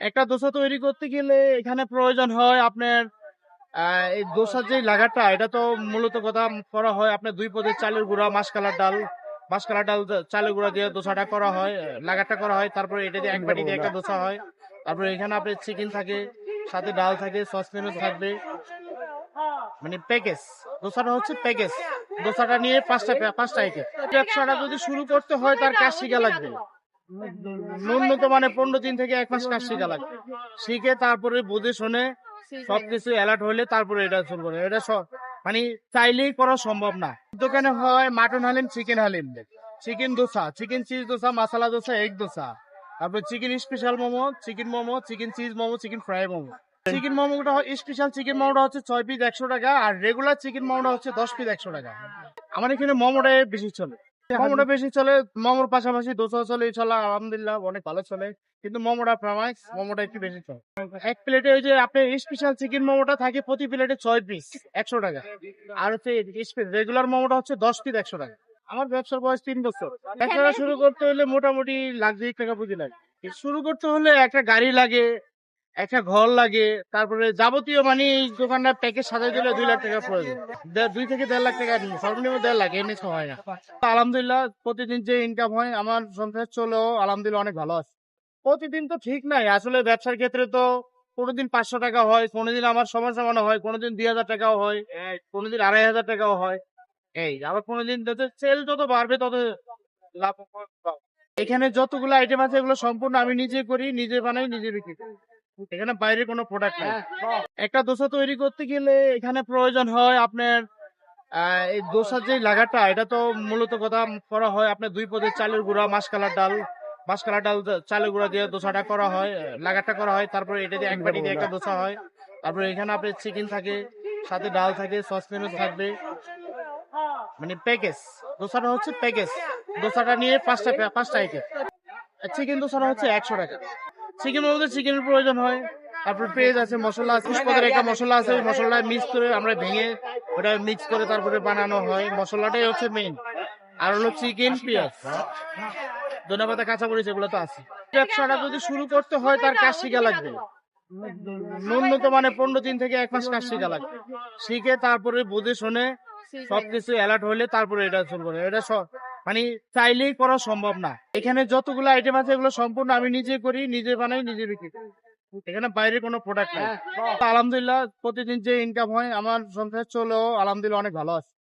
একটা দোসা তৈরি করতে গেলে এখানে প্রয়োজন হয় আপনার এই দোসার যে লাগাটা, এটা তো মূলত কথা করা হয় আপনার দুই পদের চালের গুঁড়া, মাসকালার ডাল মাসকালার ডাল চালের গুঁড়া দিয়ে দোসাটা করা হয় লাগাটা করা হয়, তারপরে এটা দিয়ে এক বাটি দিয়ে একটা দোসা হয়। তারপরে এখানে আপনার চিকেন থাকে, সাথে ডাল থাকে সসপ্যানও থাকবে। মানে প্যাকেজ, দোসাটা হচ্ছে প্যাকেজ। দোসাটা নিয়ে পাঁচটা পাঁচটা আইটেম ব্যবসাটা যদি শুরু করতে হয়, তার কাজ শিখা লাগবে। ন্যূনতম মানে পনেরো দিন থেকে এক মাস কাজ শিখা লাগবে শিখে তারপরে বুঝে শুনে সবকিছু অ্যালার্ট হলে তারপরে এটা চলবে। এটা সব মানে চাইলেই করা সম্ভব না। দোকানে হয় mutton haleem chicken haleem. Chicken dosa chicken cheese dosa masala dosa egg dosa. তারপরে chicken special momo chicken momo chicken cheese momo chicken fry momo. Chicken মোমোটা স্পেশাল চিকেন মোমোটা হচ্ছে ছয় পিস একশো টাকা আর রেগুলার চিকেন মোমোটা হচ্ছে দশ পিস একশো টাকা। আমার এখানে মোমোটা বেশি চলে। মোমোটা বেশি চলে, মোমোর পাশাপাশি দোসা চলে চলা আলহামদুলিল্লাহ, অনেক ভালো চলে। কিন্তু মোমোটা ফেমাস মোমোটা একটু বেশি চলে। এক প্লেটে ওই যে আপনার স্পেশাল চিকেন মোমোটা থাকে প্রতি প্লেটে ছয় পিস একশো টাকা। আর হচ্ছে রেগুলার মোমোটা হচ্ছে দশ পিস একশো টাকা। আমার ব্যবসার বয়স তিন বছর। ব্যবসাটা শুরু করতে হলে মোটামুটি দুই টাকা পুঁজি লাগে শুরু করতে হলে একটা গাড়ি লাগে একটা ঘর লাগে, তারপরে যাবতীয় মানে এই দোকানটা প্যাকেজ সাজাই দিলে দুই লাখ টাকা প্রয়োজন। দুই থেকে দেড় লাখ টাকা সর্বনিম্ন দেড় লাখ, এমনি হয় না। আলহামদুলিল্লাহ, প্রতিদিন যে ইনকাম হয়, আমার সংসার চলেও আলহামদুলিল্লাহ অনেক ভালো আছে। প্রতিদিন তো ঠিক নাই, আসলে ব্যবসার ক্ষেত্রে তো কোনোদিন পাঁচশো টাকা হয়, কোনোদিন আমার সমান সমান হয়, কোনোদিন দুই হাজার টাকাও হয়, কোনোদিন আড়াই হাজার টাকাও হয়। এই, আবার কোনোদিন সেল যত বাড়বে, তত লাভ। এখানে যতগুলো আইটেম আছে, এগুলো সম্পূর্ণ আমি নিজে করি, নিজে বানাই, নিজে বিক্রি করি। এখানে বাইরে কোনো প্রোডাক্ট নেই। একটা দোসা তৈরি করতে গেলে এখানে প্রয়োজন হয় আপনার এই দোসার যে লাগাটা এটা তো মূলত কথা করা হয় আপনার দুই পদের চালের গুঁড়া মাসকালার ডাল মাসকালার ডাল চালের গুঁড়া দিয়ে দোসাটা করা হয় লাগাটা করা হয় তারপরে এটা দিয়ে এক বাটি দিয়ে একটা দোসা হয়। তারপরে এখানে আপনার চিকেন থাকে সাথে ডাল থাকে সসপ্যানও থাকবে। মানে প্যাকেজ দোসাটা হচ্ছে প্যাকেজ দোসাটা নিয়ে পাঁচটা পাঁচটা আইটেম চিকেন দোসাটা হচ্ছে একশো টাকা। চিকেন মধ্যে চিকেনের প্রয়োজন হয়। তারপর পেঁয়াজ আছে, মশলা আছে পুষ্পদের একটা মশলা আছে, ওই মশলা মিক্স করে আমরা ভেঙে ওটা মিক্স করে তারপরে বানানো হয়। মশলাটাই হচ্ছে মেইন আর হলো চিকেন পেঁয়াজ। ধন্যবাদ কাঁচা মরিচ এগুলো তো আছে। ব্যবসাটা যদি শুরু করতে হয়, তার কাজ শিখা লাগবে। ন্যূনতম মানে পনেরো দিন থেকে এক মাস কাজ শিখা লাগবে। শিখে তারপরে বুঝে শুনে সবকিছু অ্যালার্ট হলে তারপরে এটা চলবে। এটা মানে চাইলেই করা সম্ভব না। এখানে যতগুলো আইটেম আছে এগুলো সম্পূর্ণ আমি নিজে করি, নিজে বানাই, নিজে বিক্রি করি। এখানে বাইরে কোনো প্রোডাক্ট নেই। আলহামদুলিল্লাহ প্রতিদিন যে ইনকাম হয়, আমার সংসার চলেও আলহামদুলিল্লাহ অনেক ভালো আছে।